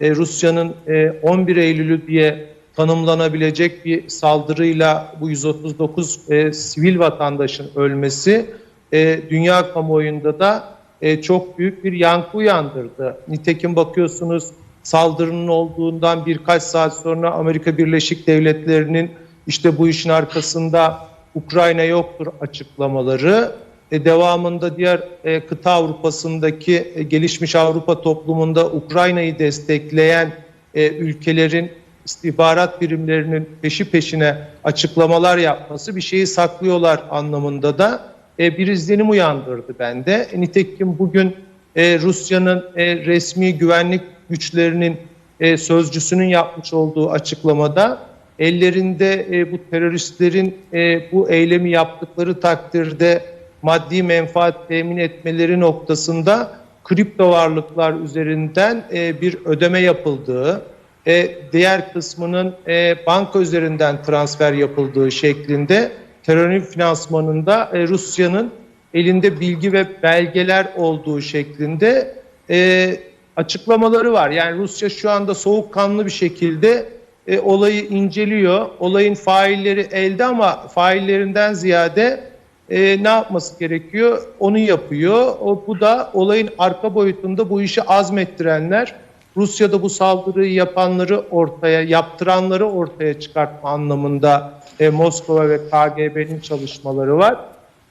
e, Rusya'nın e, 11 Eylül'ü diye tanımlanabilecek bir saldırıyla bu 139 e, sivil vatandaşın ölmesi e, dünya kamuoyunda da e, çok büyük bir yankı uyandırdı. Nitekim bakıyorsunuz saldırının olduğundan birkaç saat sonra Amerika Birleşik Devletleri'nin işte bu işin arkasında Ukrayna yoktur açıklamaları e, devamında diğer e, kıta Avrupa'sındaki e, gelişmiş Avrupa toplumunda Ukrayna'yı destekleyen e, ülkelerin istihbarat birimlerinin peşi peşine açıklamalar yapması bir şeyi saklıyorlar anlamında da e, bir izlenim uyandırdı bende. E, nitekim bugün e, Rusya'nın e, resmi güvenlik güçlerinin e, sözcüsünün yapmış olduğu açıklamada ellerinde e, bu teröristlerin e, bu eylemi yaptıkları takdirde maddi menfaat temin etmeleri noktasında kripto varlıklar üzerinden e, bir ödeme yapıldığı, e, diğer kısmının e, banka üzerinden transfer yapıldığı şeklinde terörün finansmanında e, Rusya'nın elinde bilgi ve belgeler olduğu şeklinde e, açıklamaları var. Yani Rusya şu anda soğukkanlı bir şekilde e, olayı inceliyor. Olayın failleri elde ama faillerinden ziyade e, ne yapması gerekiyor? Onu yapıyor. O, bu da olayın arka boyutunda bu işi azmettirenler, Rusya'da bu saldırıyı yapanları ortaya, yaptıranları ortaya çıkartma anlamında e, Moskova ve KGB'nin çalışmaları var.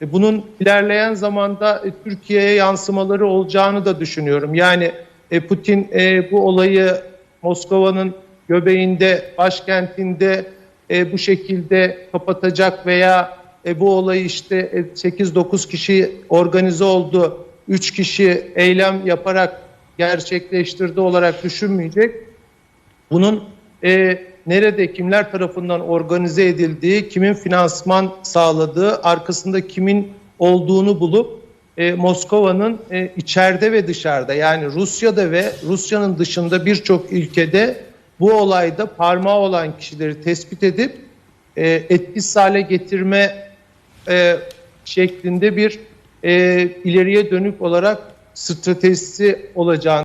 E, bunun ilerleyen zamanda e, Türkiye'ye yansımaları olacağını da düşünüyorum. Yani e, Putin e, bu olayı Moskova'nın göbeğinde, başkentinde e, bu şekilde kapatacak veya e, bu olayı işte e, 8-9 kişi organize oldu, 3 kişi eylem yaparak gerçekleştirdi olarak düşünmeyecek. Bunun e, nerede kimler tarafından organize edildiği, kimin finansman sağladığı, arkasında kimin olduğunu bulup e, Moskova'nın e, içeride ve dışarıda yani Rusya'da ve Rusya'nın dışında birçok ülkede bu olayda parmağı olan kişileri tespit edip e, etkisiz hale getirme e, şeklinde bir e, ileriye dönük olarak stratejisi olacağını